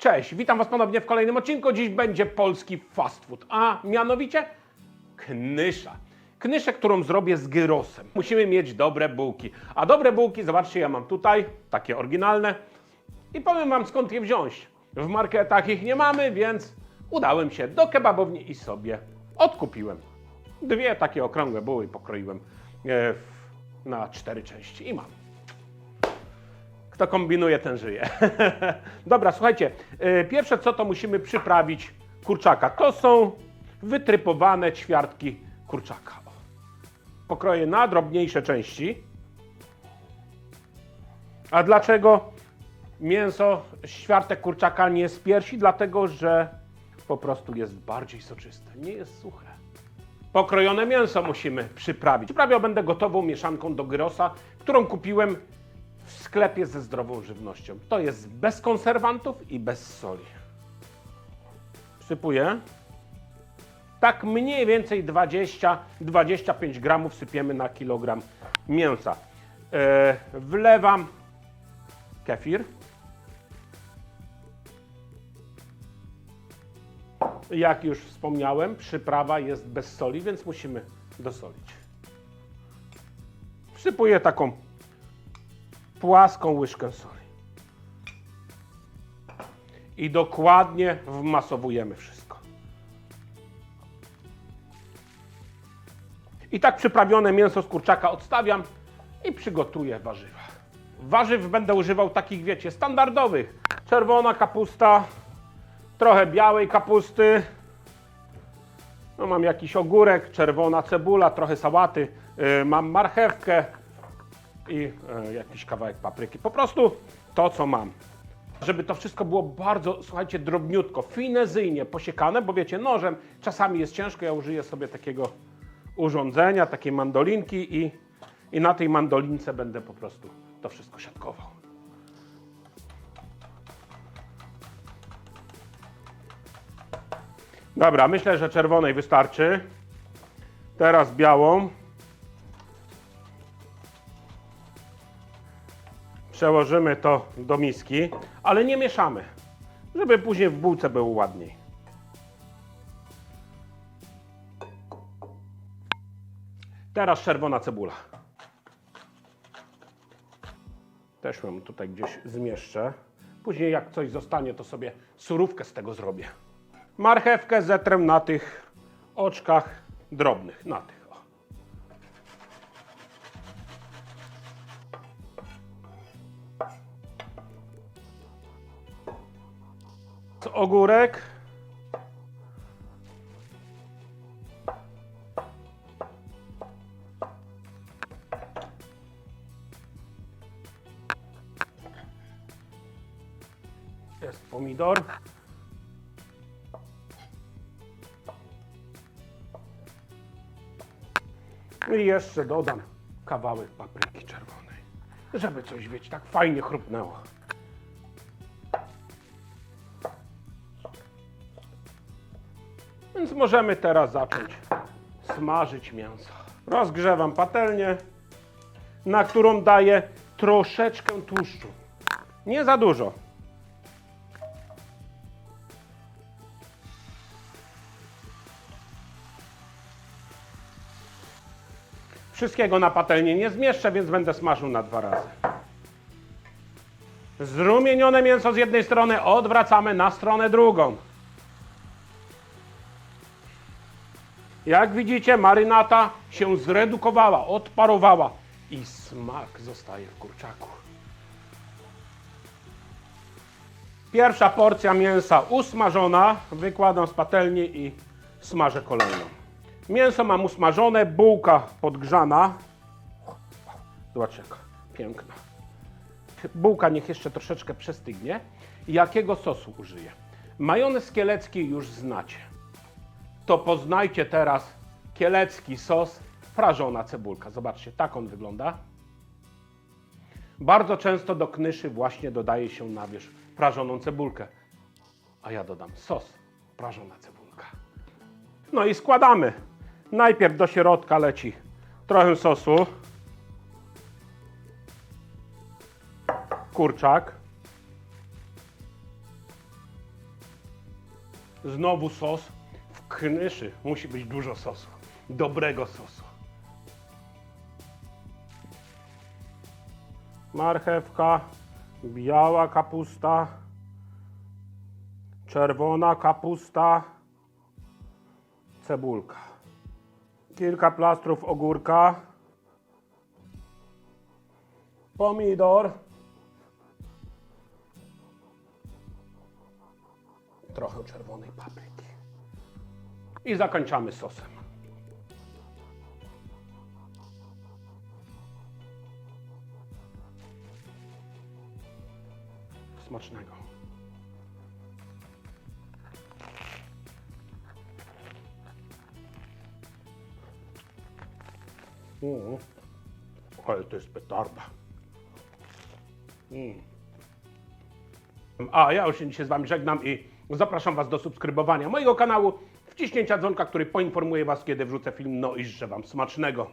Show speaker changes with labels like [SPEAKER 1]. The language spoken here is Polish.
[SPEAKER 1] Cześć, witam Was ponownie w kolejnym odcinku. Dziś będzie polski fast food, a mianowicie knysza. Knyszę, którą zrobię z gyrosem. Musimy mieć dobre bułki. A dobre bułki, zobaczcie, ja mam tutaj, takie oryginalne. I powiem Wam skąd je wziąć. W marketach ich nie mamy, więc udałem się do kebabowni i sobie odkupiłem. Dwie takie okrągłe buły pokroiłem e, na cztery części i mam. Kto kombinuje, ten żyje. Dobra, słuchajcie. y, Pierwsze co to musimy przyprawić kurczaka. To są wytrypowane ćwiartki kurczaka. Pokroję na drobniejsze części. A dlaczego mięso ćwiartek kurczaka nie z piersi? Dlatego, że po prostu jest bardziej soczyste. Nie jest suche. Pokrojone mięso musimy przyprawić. Przyprawiał będę gotową mieszanką do gyrosa, którą kupiłem w sklepie ze zdrową żywnością. To jest bez konserwantów i bez soli. Wsypuję. Tak mniej więcej 20-25 gramów sypiemy na kilogram mięsa. E, wlewam kefir. Jak już wspomniałem, przyprawa jest bez soli, więc musimy dosolić. Wsypuję taką płaską łyżkę soli. I dokładnie wmasowujemy wszystko. I tak przyprawione mięso z kurczaka odstawiam i przygotuję warzywa. Warzyw będę używał takich, wiecie, standardowych. Czerwona kapusta, trochę białej kapusty, no mam jakiś ogórek, czerwona cebula, trochę sałaty, yy, mam marchewkę, i e, jakiś kawałek papryki. Po prostu to, co mam. Żeby to wszystko było bardzo, słuchajcie, drobniutko, finezyjnie posiekane, bo wiecie, nożem czasami jest ciężko. Ja użyję sobie takiego urządzenia, takiej mandolinki i, i na tej mandolince będę po prostu to wszystko siatkował. Dobra, myślę, że czerwonej wystarczy. Teraz białą. Przełożymy to do miski, ale nie mieszamy, żeby później w bułce było ładniej. Teraz czerwona cebula. Też ją tutaj gdzieś zmieszczę. Później jak coś zostanie, to sobie surówkę z tego zrobię. Marchewkę zetrę na tych oczkach drobnych, na tych. Ogórek. Jest pomidor. I jeszcze dodam kawałek papryki czerwonej, żeby coś, wiecie, tak fajnie chrupnęło. Więc możemy teraz zacząć smażyć mięso. Rozgrzewam patelnię, na którą daję troszeczkę tłuszczu. Nie za dużo. Wszystkiego na patelnię nie zmieszczę, więc będę smażył na dwa razy. Zrumienione mięso z jednej strony odwracamy na stronę drugą. Jak widzicie, marynata się zredukowała, odparowała i smak zostaje w kurczaku. Pierwsza porcja mięsa usmażona, wykładam z patelni i smażę kolejną. Mięso mam usmażone, bułka podgrzana. Zobaczcie, jaka piękna. Bułka niech jeszcze troszeczkę przestygnie. Jakiego sosu użyję? Majonez kielecki już znacie to poznajcie teraz kielecki sos, prażona cebulka. Zobaczcie, tak on wygląda. Bardzo często do knyszy właśnie dodaje się na wierzch prażoną cebulkę, a ja dodam sos, prażona cebulka. No i składamy. Najpierw do środka leci trochę sosu, kurczak, Znowu sos. W knyszy musi być dużo sosu. Dobrego sosu. Marchewka, biała kapusta, czerwona kapusta, cebulka. Kilka plastrów ogórka, pomidor, trochę czerwonej papryki. I zakończamy sosem. Smacznego. Mm. Ale to jest petarda. Mm. A ja już się dzisiaj z Wami żegnam i zapraszam Was do subskrybowania mojego kanału, wciśnięcia dzwonka, który poinformuje Was, kiedy wrzucę film. No i życzę Wam smacznego.